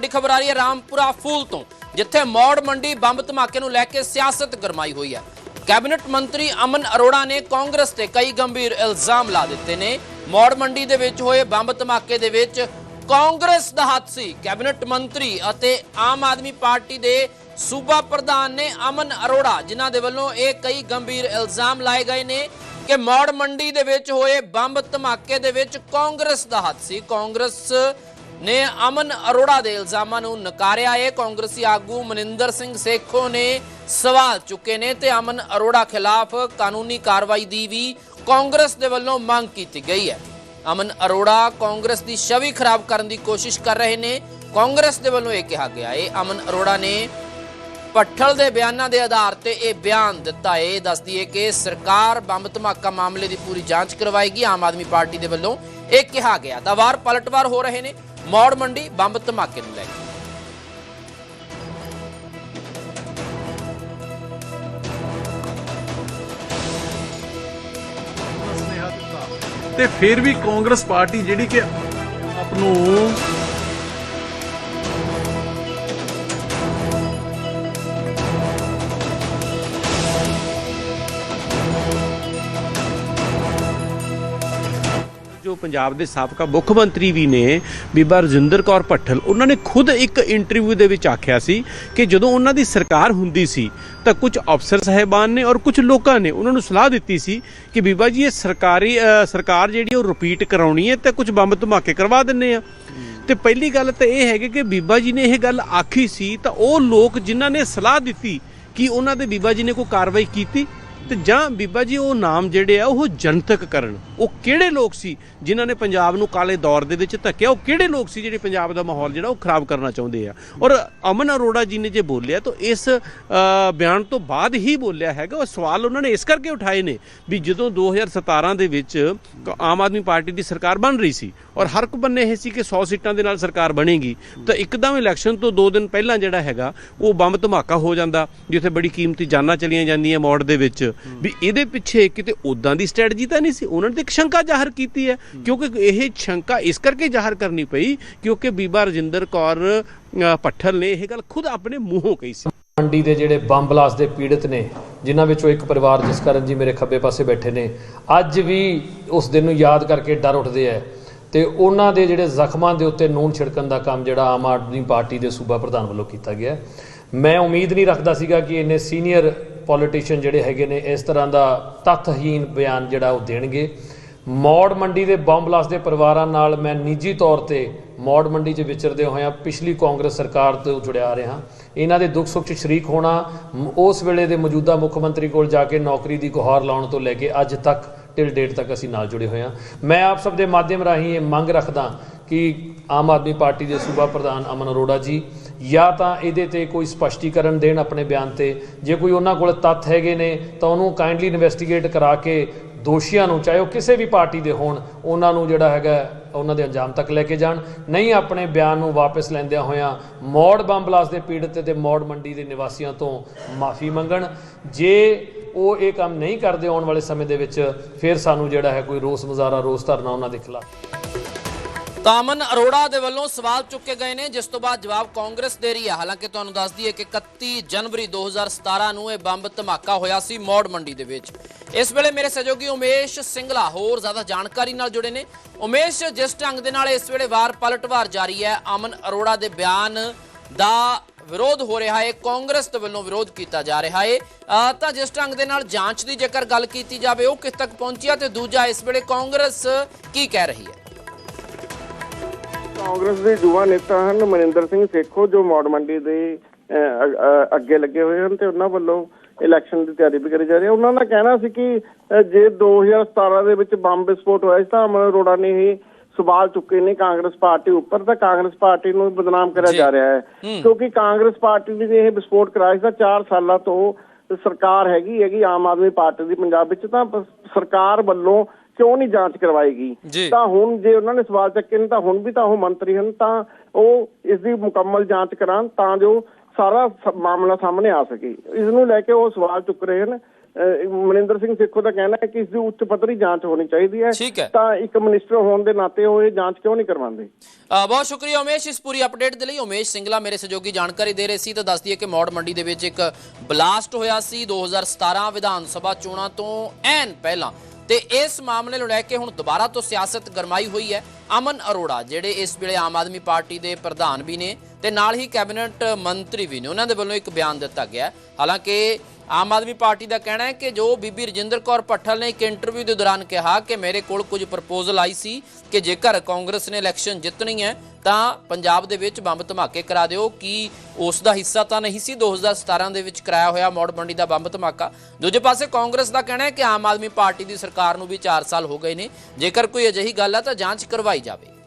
ਵੱਡੀ ਖਬਰ ਆ ਰਹੀ ਹੈ ਰਾਮਪੁਰਾ ਫੂਲ ਤੋਂ, ਜਿੱਥੇ ਮੌੜ ਮੰਡੀ ਬੰਬ ਧਮਾਕੇ ਨੂੰ ਲੈ ਕੇ ਸਿਆਸਤ ਗਰਮਾਈ ਹੋਈ ਹੈ। ਕੈਬਨਿਟ ਮੰਤਰੀ ਅਮਨ ਅਰੋੜਾ ਨੇ ਕਾਂਗਰਸ ਤੇ ਕਈ ਗੰਭੀਰ ਇਲਜ਼ਾਮ ਲਾ ਦਿੱਤੇ ਨੇ। ਮੌੜ ਮੰਡੀ ਦੇ ਵਿੱਚ ਹੋਏ ਬੰਬ ਧਮਾਕੇ ਦੇ ਵਿੱਚ ਕਾਂਗਰਸ ਦਾ ਹੱਥ ਸੀ। ਕੈਬਨਿਟ ਮੰਤਰੀ ਅਤੇ ਆਮ ਆਦਮੀ ਪਾਰਟੀ ਦੇ ਸੂਬਾ ਪ੍ਰਧਾਨ ਨੇ ਅਮਨ ਅਰੋੜਾ, ਜਿਨ੍ਹਾਂ ਦੇ ਵੱਲੋਂ ਇਹ ਕਈ ਗੰਭੀਰ ਇਲਜ਼ਾਮ ਲਾਏ ਗਏ ਨੇ ਕਿ ਮੌੜ ਮੰਡੀ ਦੇ ਵਿੱਚ ਹੋਏ ਬੰਬ ਧਮਾਕੇ ਦੇ ਵਿੱਚ ਕਾਂਗਰਸ ਦਾ ਹੱਥ ਸੀ। ਕਾਂਗਰਸ ਨੇ ਅਮਨ ਅਰੋੜਾ ਦੇ ਇਲਜ਼ਾਮਾਂ ਨੂੰ ਨਕਾਰਿਆ ਹੈ। ਕਾਂਗਰਸੀ ਆਗੂ ਮਨਿੰਦਰ ਸਿੰਘ ਸੇਖੋ ਨੇ ਸਵਾਲ ਚੁੱਕੇ ਨੇ ਤੇ ਅਮਨ ਅਰੋੜਾ ਖਿਲਾਫ ਕਾਨੂੰਨੀ ਕਾਰਵਾਈ ਦੀ ਵੀ ਕਾਂਗਰਸ ਦੇ ਵੱਲੋਂ ਮੰਗ ਕੀਤੀ ਗਈ ਹੈ। ਅਮਨ ਅਰੋੜਾ ਕਾਂਗਰਸ ਦੀ ਛਵੀ ਖਰਾਬ ਕਰਨ ਦੀ ਕੋਸ਼ਿਸ਼ ਕਰ ਰਹੇ ਨੇ। ਕਾਂਗਰਸ ਦੇ ਵੱਲੋਂ ਇਹ ਕਿਹਾ ਗਿਆ ਹੈ। ਅਮਨ ਅਰੋੜਾ ਨੇ ਪੱਠਲ ਦੇ ਬਿਆਨਾਂ ਦੇ ਆਧਾਰ ਤੇ ਇਹ ਬਿਆਨ ਦਿੱਤਾ ਹੈ। ਦੱਸਦੀ ਹੈ ਕਿ ਸਰਕਾਰ ਬੰਬ ਧਮਾਕਾ ਮਾਮਲੇ ਦੀ ਪੂਰੀ ਜਾਂਚ ਕਰਵਾਏਗੀ। ਆਮ ਆਦਮੀ ਪਾਰਟੀ ਦੇ ਵੱਲੋਂ ਇਹ ਕਿਹਾ ਗਿਆ। ਤਾਂ ਵਾਰ ਪਲਟਵਾਰ ਹੋ ਰਹੇ ਨੇ। ਮੌੜ ਮੰਡੀ ਬੰਬ ਧਮਾਕੇ ਨੂੰ ਲੈ ਕੇ। ਤੇ ਫਿਰ ਵੀ ਕਾਂਗਰਸ ਪਾਰਟੀ ਜਿਹੜੀ ਕਿ ਆਪ ਨੂੰ ਪੰਜਾਬ ਦੇ ਸਾਬਕਾ ਮੁੱਖ ਮੰਤਰੀ ਵੀ ਨੇ, ਬੀਬਾ ਰਜਿੰਦਰ ਕੌਰ ਭੱਠਲ। ਉਹਨਾਂ ਨੇ ਖੁਦ ਇੱਕ ਇੰਟਰਵਿਊ ਦੇ ਵਿੱਚ ਆਖਿਆ ਸੀ ਕਿ ਜਦੋਂ ਉਹਨਾਂ ਦੀ ਸਰਕਾਰ ਹੁੰਦੀ ਸੀ, ਤਾਂ ਕੁਝ ਅਫਸਰ ਸਾਹਿਬਾਨ ਨੇ ਔਰ ਕੁਝ ਲੋਕਾਂ ਨੇ ਉਹਨਾਂ ਨੂੰ ਸਲਾਹ ਦਿੱਤੀ ਸੀ ਕਿ ਬੀਬਾ ਜੀ, ਇਹ ਸਰਕਾਰੀ ਸਰਕਾਰ ਜਿਹੜੀ ਉਹ ਰਿਪੀਟ ਕਰਾਉਣੀ ਹੈ ਤੇ ਕੁਝ ਬੰਬ ਧਮਾਕੇ ਕਰਵਾ ਦਿੰਨੇ ਆ। ਤੇ ਪਹਿਲੀ ਗੱਲ ਤਾਂ ਇਹ ਹੈਗੀ ਕਿ ਬੀਬਾ ਜੀ ਨੇ ਇਹ ਗੱਲ ਆਖੀ ਸੀ ਤਾਂ ਉਹ ਲੋਕ ਜਿਨ੍ਹਾਂ ਨੇ ਸਲਾਹ ਦਿੱਤੀ ਕਿ ਉਹਨਾਂ ਦੇ ਬੀਬਾ ਜੀ ਨੇ ਕੋਈ ਕਾਰਵਾਈ ਕੀਤੀ ਤੇ ਜਾਂ ਬੀਬਾ ਜੀ, ਉਹ ਨਾਮ ਜਿਹੜੇ ਆ, ਉਹ ਜਨਤਕ ਕਰਨ। ਉਹ ਕਿਹੜੇ ਲੋਕ ਸੀ ਜਿਨ੍ਹਾਂ ਨੇ ਪੰਜਾਬ ਨੂੰ ਕਾਲੇ ਦੌਰ ਦੇ ਵਿੱਚ ਧੱਕਿਆ? ਉਹ ਕਿਹੜੇ ਲੋਕ ਸੀ ਜਿਹੜੇ ਪੰਜਾਬ ਦਾ ਮਾਹੌਲ ਜਿਹੜਾ ਉਹ ਖਰਾਬ ਕਰਨਾ ਚਾਹੁੰਦੇ ਆ? ਔਰ ਅਮਨ ਅਰੋੜਾ ਜੀ ਨੇ ਜੇ ਬੋਲਿਆ, ਤਾਂ ਇਸ ਬਿਆਨ ਤੋਂ ਬਾਅਦ ਹੀ ਬੋਲਿਆ ਹੈਗਾ। ਉਹ ਸਵਾਲ ਉਹਨਾਂ ਨੇ ਇਸ ਕਰਕੇ ਉਠਾਏ ਨੇ ਵੀ ਜਦੋਂ 2017 ਦੇ ਵਿੱਚ ਆਮ ਆਦਮੀ ਪਾਰਟੀ ਦੀ ਸਰਕਾਰ ਬਣ ਰਹੀ ਸੀ ਔਰ ਹਰ ਇੱਕ ਬੰਨੇ ਇਹ ਸੀ ਕਿ 100 ਸੀਟਾਂ ਦੇ ਨਾਲ ਸਰਕਾਰ ਬਣੇਗੀ, ਤਾਂ ਇੱਕਦਮ ਇਲੈਕਸ਼ਨ ਤੋਂ 2 ਦਿਨ ਪਹਿਲਾਂ ਜਿਹੜਾ ਹੈਗਾ, ਉਹ ਬੰਬ ਧਮਾਕਾ ਹੋ ਜਾਂਦਾ, ਜਿੱਥੇ ਬੜੀ ਕੀਮਤੀ ਜਾਨਾਂ ਚਲੀਆਂ ਜਾਂਦੀਆਂ ਮੋੜ ਦੇ ਵਿੱਚ। ਵੀ ਇਹਦੇ ਪਿੱਛੇ ਕਿਤੇ ਉਦਾਂ ਦੀ ਸਟ੍ਰੈਟਜੀ ਤਾਂ ਨਹੀਂ ਸੀ? ਉਹਨਾਂ ਨੇ ਤਾਂ ਇੱਕ ਸ਼ੰਕਾ ਜ਼ਾਹਰ ਕੀਤੀ ਹੈ। ਕਿਉਂਕਿ ਇਹ ਸ਼ੰਕਾ ਇਸ ਕਰਕੇ ਜ਼ਾਹਰ ਕਰਨੀ ਪਈ ਕਿਉਂਕਿ ਬੀਬਾ ਰਜਿੰਦਰ ਕੌਰ ਅ, ਭੱਠਲ ਨੇ ਇਹ ਗੱਲ ਖੁਦ ਆਪਣੇ ਮੂੰਹੋਂ ਕਹੀ ਸੀ। ਮੰਡੀ ਦੇ ਜਿਹੜੇ ਬੰਬ ਦੇ ਪੀੜਤ ਨੇ ਜਿਨ੍ਹਾਂ ਵਿੱਚੋਂ ਇੱਕ ਪਰਿਵਾਰ ਜਿਸ ਕਰਨ ਜੀ ਮੇਰੇ ਖੱਬੇ ਪਾਸੇ ਬੈਠੇ ਨੇ ਅੱਜ ਵੀ ਉਸ ਦਿਨ ਨੂੰ ਯਾਦ ਕਰਕੇ ਡਰ ਉੱਠਦੇ ਆ ਤੇ ਉਹਨਾਂ ਦੇ ਜਿਹੜੇ ਜ਼ਖਮਾਂ ਦੇ ਉੱਤੇ ਨੂਨ ਛਿੜਕਣ ਦਾ ਕੰਮ ਜਿਹੜਾ ਆਮ ਆਦਮੀ ਪਾਰਟੀ ਦੇ ਸੂਬਾ ਪ੍ਰਧਾਨ ਵੱਲੋਂ ਕੀਤਾ ਗਿਆ। ਮੈਂ ਉਮੀਦ ਨਹੀਂ ਰੱਖਦਾ ਸੀਗਾ ਕਿ ਇੰਨੇ ਸੀਨੀਅਰ ਪੋਲੀਟੀਸ਼ੀਅਨ ਜਿਹੜੇ ਹੈਗੇ ਨੇ, ਇਸ ਤਰ੍ਹਾਂ ਦਾ ਤੱਥਹੀਨ ਬਿਆਨ ਜਿਹੜਾ ਉਹ ਦੇਣਗੇ। ਮੌੜ ਮੰਡੀ ਦੇ ਬੰਬ ਬਲਾਸਟ ਦੇ ਪਰਿਵਾਰਾਂ ਨਾਲ ਮੈਂ ਨਿੱਜੀ ਤੌਰ ਤੇ ਮੌੜ ਮੰਡੀ 'ਚ ਵਿਚਰਦੇ ਹੋਇਆਂ ਪਿਛਲੀ ਕਾਂਗਰਸ ਸਰਕਾਰ ਤੋਂ ਜੁੜਿਆ ਆ ਰਿਹਾ। ਇਹਨਾਂ ਦੇ ਦੁੱਖ ਸੁੱਖ 'ਚ ਸ਼ਰੀਕ ਹੋਣਾ ਉਸ ਵੇਲੇ ਦੇ ਮੌਜੂਦਾ ਮੁੱਖ ਮੰਤਰੀ ਕੋਲ ਜਾ ਕੇ ਨੌਕਰੀ ਦੀ ਗੁਹਾਰ ਲਾਉਣ ਤੋਂ ਲੈ ਕੇ ਅੱਜ ਤੱਕ ਟਿਲ ਡੇਟ ਤੱਕ ਅਸੀਂ ਨਾਲ ਜੁੜੇ ਹੋਏ ਹਾਂ। ਮੈਂ ਆਪ ਸਭ ਦੇ ਮਾਧਿਅਮ ਰਾਹੀਂ ਇਹ ਮੰਗ ਰੱਖਦਾ ਕਿ ਆਮ ਆਦਮੀ ਪਾਰਟੀ ਦੇ ਸੂਬਾ ਪ੍ਰਧਾਨ ਅਮਨ ਅਰੋੜਾ ਜੀ ਜਾਂ ਤਾਂ ਇਹਦੇ ਤੇ ਕੋਈ ਸਪਸ਼ਟੀਕਰਨ ਦੇਣ ਆਪਣੇ ਬਿਆਨ ਤੇ। ਜੇ ਕੋਈ ਉਹਨਾਂ ਕੋਲ ਤੱਥ ਹੈਗੇ ਨੇ, ਤਾਂ ਉਹਨੂੰ ਕਾਈਂਡਲੀ ਇਨਵੈਸਟੀਗੇਟ ਕਰਾ ਕੇ ਦੋਸ਼ੀਆਂ ਨੂੰ, ਚਾਹੇ ਉਹ ਕਿਸੇ ਵੀ ਪਾਰਟੀ ਦੇ ਹੋਣ, ਉਹਨਾਂ ਨੂੰ ਜਿਹੜਾ ਹੈਗਾ, ਉਹਨਾਂ ਦੇ ਅੰਜਾਮ ਤੱਕ ਲੈ ਕੇ ਜਾਣ। ਨਹੀਂ ਆਪਣੇ ਬਿਆਨ ਨੂੰ ਵਾਪਸ ਲੈਂਦਿਆਂ ਹੋਇਆਂ ਮੌੜ ਬੰਬ ਬਲਾਸਟ ਦੇ ਪੀੜਤ ਤੇ ਮੌੜ ਮੰਡੀ ਦੇ ਨਿਵਾਸੀਆਂ ਤੋਂ ਮਾਫੀ ਮੰਗਣ। ਜੇ ਉਹ ਇਹ ਕੰਮ ਨਹੀਂ ਕਰਦੇ ਆਉਣ ਵਾਲੇ ਸਮੇਂ ਦੇ ਵਿੱਚ, ਫਿਰ ਸਾਨੂੰ ਜਿਹੜਾ ਹੈ ਕੋਈ ਰੋਸ ਮੁਜ਼ਾਹਰਾ ਰੋਸ ਧਰਨਾ ਉਹਨਾਂ ਦੇ ਖਿਲਾਫ। ਤਾਂ ਅਮਨ ਅਰੋੜਾ ਦੇ ਵੱਲੋਂ ਸਵਾਲ ਚੁੱਕੇ ਗਏ ਨੇ, ਜਿਸ ਤੋਂ ਬਾਅਦ ਜਵਾਬ ਕਾਂਗਰਸ ਦੇ ਰਹੀ ਹੈ। ਹਾਲਾਂਕਿ ਤੁਹਾਨੂੰ ਦੱਸ ਦਈਏ ਕਿ 31 ਜਨਵਰੀ 2017 ਨੂੰ ਇਹ ਬੰਬ ਧਮਾਕਾ ਹੋਇਆ ਸੀ ਮੌੜ ਮੰਡੀ ਦੇ ਵਿੱਚ। ਇਸ ਵੇਲੇ ਮੇਰੇ ਸਹਿਯੋਗੀ ਉਮੇਸ਼ ਸਿੰਗਲਾ ਹੋਰ ਜ਼ਿਆਦਾ ਜਾਣਕਾਰੀ ਨਾਲ ਜੁੜੇ ਨੇ। ਉਮੇਸ਼, ਜਿਸ ਢੰਗ ਦੇ ਨਾਲ ਇਸ ਵੇਲੇ ਵਾਰ ਪਲਟਵਾਰ ਜਾਰੀ ਹੈ, ਅਮਨ ਅਰੋੜਾ ਦੇ ਬਿਆਨ ਦਾ ਵਿਰੋਧ ਹੋ ਰਿਹਾ ਹੈ, ਕਾਂਗਰਸ ਦੇ ਵੱਲੋਂ ਵਿਰੋਧ ਕੀਤਾ ਜਾ ਰਿਹਾ ਹੈ। ਤਾਂ ਜਿਸ ਢੰਗ ਦੇ ਨਾਲ ਜਾਂਚ ਦੀ ਜੇਕਰ ਗੱਲ ਕੀਤੀ ਜਾਵੇ, ਉਹ ਕਿੱਥੇ ਤੱਕ ਪਹੁੰਚਿਆ ਤੇ ਦੂਜਾ ਇਸ ਵੇਲੇ ਕਾਂਗਰਸ ਕੀ ਕਹਿ ਰਹੀ ਹੈ? ਕਾਂਗਰਸ ਦੇ ਯੁਵਾ ਨੇਤਾ ਹਨ ਮਨਿੰਦਰ ਸਿੰਘ ਸੇਖੋ ਜੋ ਮੌੜ ਮੰਡੀ ਦੇ ਅੱਗੇ ਲੱਗੇ ਹੋਏ ਹਨ ਤੇ ਉਹਨਾਂ ਵੱਲੋਂ ਇਲੈਕਸ਼ਨ ਦੀ ਤਿਆਰੀ ਵੀ ਕਰੀ ਜਾ ਰਹੀ ਹੈ। ਉਹਨਾਂ ਦਾ ਕਹਿਣਾ ਸੀ ਕਿ ਜੇ 2017 ਦੇ ਵਿੱਚ ਬੰਬ ਵਿਸਫੋਟ ਹੋਇਆ ਸੀ ਤਾਂ ਅਮਨ ਅਰੋੜਾ ਨੇ ਹੀ ਸਵਾਲ ਚੁੱਕੇ ਨੇ ਕਾਂਗਰਸ ਪਾਰਟੀ ਉੱਪਰ ਤਾਂ ਕਾਂਗਰਸ ਪਾਰਟੀ ਨੂੰ ਬਦਨਾਮ ਕਰਿਆ ਜੀ। ਰਿਹਾ ਹੈ। ਕਿਉਂਕਿ ਕਾਂਗਰਸ ਪਾਰਟੀ ਨੇ ਇਹ ਵਿਸਫੋਟ ਕਰਾਇਆ ਸੀ ਤਾਂ 4 ਸਾਲਾਂ ਤੋਂ ਸਰਕਾਰ ਹੈਗੀ ਹੈਗੀ ਆਮ ਆਦਮੀ ਪਾਰਟੀ ਦੀ ਪੰਜਾਬ ਵਿੱਚ ਤਾਂ ਸਰਕਾਰ ਵੱਲੋਂ ਕਿਉਂ ਨਹੀਂ ਜਾਂਚ ਕਰਵਾਏਗੀ? ਜੀ। ਤਾਂ ਹੁਣ ਜੇ ਉਹਨਾਂ ਨੇ ਸਵਾਲ ਚੱਕੇ ਨੇ ਤਾਂ ਹੁਣ ਵੀ ਤਾਂ ਉਹ ਮੰਤਰੀ ਹਨ ਤਾਂ ਉਹ ਇਸ ਦੀ ਮੁਕੰਮਲ ਜਾਂਚ ਕਰਾਉਣ ਤਾਂ ਜੋ ਸਾਰਾ ਮਾਮਲਾ ਸਾਹਮਣੇ ਆ ਸਕੇ। ਇਸ ਨੂੰ ਲੈ ਕੇ ਉਹ ਸਵਾਲ ਚੁੱਕ ਰਹੇ ਹਨ। ਮਨਿੰਦਰ ਸਿੰਘ ਸੇਖੋ ਦਾ ਕਹਿਣਾ ਹੈ ਕਿ ਇਸ ਦੀ ਉੱਚ ਪੱਧਰੀ ਜਾਂਚ ਹੋਣੀ ਚਾਹੀਦੀ ਹੈ। ਤਾਂ ਇੱਕ ਮਿਨਿਸਟਰ ਹੋਣ ਦੇ ਨਾਤੇ ਉਹ ਇਹ ਜਾਂਚ ਕਿਉਂ ਨਹੀਂ ਕਰਵਾਉਂਦੇ? ਬਹੁਤ ਸ਼ੁਕਰੀਆ ਉਮੇਸ਼ ਇਸ ਪੂਰੀ ਅਪਡੇਟ ਦੇ ਲਈ। ਉਮੇਸ਼ ਸਿੰਗਲਾ ਮੇਰੇ ਸਹਿਯੋਗੀ ਜਾਣਕਾਰੀ ਦੇ ਰਹੇ ਸੀ ਤਾਂ ਦੱਸ ਦਈਏ ਕਿ ਮੌੜ ਮੰਡੀ ਦੇ ਵਿੱਚ ਇੱਕ ਬਲਾਸਟ ਹੋਇਆ ਸੀ। 2017 ਵਿਧਾਨ ਸਭਾ ਚੋਣਾਂ ਤੋਂ ਐਨ ਪਹਿਲਾਂ ਤੇ ਇਸ ਮਾਮਲੇ ਨੂੰ ਲੈ ਕੇ ਹੁਣ ਦੁਬਾਰਾ ਤੋਂ ਸਿਆਸਤ ਗਰਮਾਈ ਹੋਈ ਹੈ। ਅਮਨ ਅਰੋੜਾ, ਜਿਹੜੇ ਇਸ ਵੇਲੇ ਆਮ ਆਦਮੀ ਪਾਰਟੀ ਦੇ ਪ੍ਰਧਾਨ ਵੀ ਨੇ ਤੇ ਨਾਲ ਹੀ ਕੈਬਨਿਟ ਮੰਤਰੀ ਵੀ ਨੇ। ਉਹਨਾਂ ਦੇ ਵੱਲੋਂ ਇੱਕ ਬਿਆਨ ਦਿੱਤਾ ਗਿਆ ਹਾਲਾਂਕਿ ਆਮ ਆਦਮੀ ਪਾਰਟੀ ਦਾ ਕਹਿਣਾ ਹੈ ਕਿ ਜੋ ਬੀਬੀ ਰਜਿੰਦਰ ਕੌਰ ਪੱਠਲ ਨੇ ਇੱਕ ਇੰਟਰਵਿਊ ਦੇ ਦੌਰਾਨ ਕਿਹਾ ਕਿ ਮੇਰੇ ਕੋਲ ਕੁਝ ਪ੍ਰਪੋਜ਼ਲ ਆਈ ਸੀ ਕਿ ਜੇਕਰ ਕਾਂਗਰਸ ਨੇ ਇਲੈਕਸ਼ਨ ਜਿੱਤਣੀ ਹੈ, ਤਾਂ ਪੰਜਾਬ ਦੇ ਵਿੱਚ ਬੰਬ ਧਮਾਕੇ ਕਰਾ ਦਿਓ। ਕਿ ਉਸ ਦਾ ਹਿੱਸਾ ਤਾਂ ਨਹੀਂ ਸੀ? 2017 ਦੇ ਵਿੱਚ ਕਰਾਇਆ ਹੋਇਆ ਮੌੜ ਮੰਡੀ ਦਾ ਬੰਬ ਧਮਾਕਾ। ਦੂਜੇ ਪਾਸੇ ਕਾਂਗਰਸ ਦਾ ਕਹਿਣਾ ਹੈ ਕਿ ਆਮ ਆਦਮੀ ਪਾਰਟੀ ਦੀ ਸਰਕਾਰ ਨੂੰ ਵੀ 4 ਸਾਲ ਹੋ ਗਏ ਨੇ। ਜੇਕਰ ਕੋਈ ਅਜਿਹੀ ਗੱਲ ਹੈ ਤਾਂ ਜਾਂਚ ਕਰਵਾਈ ਜਾਵੇ।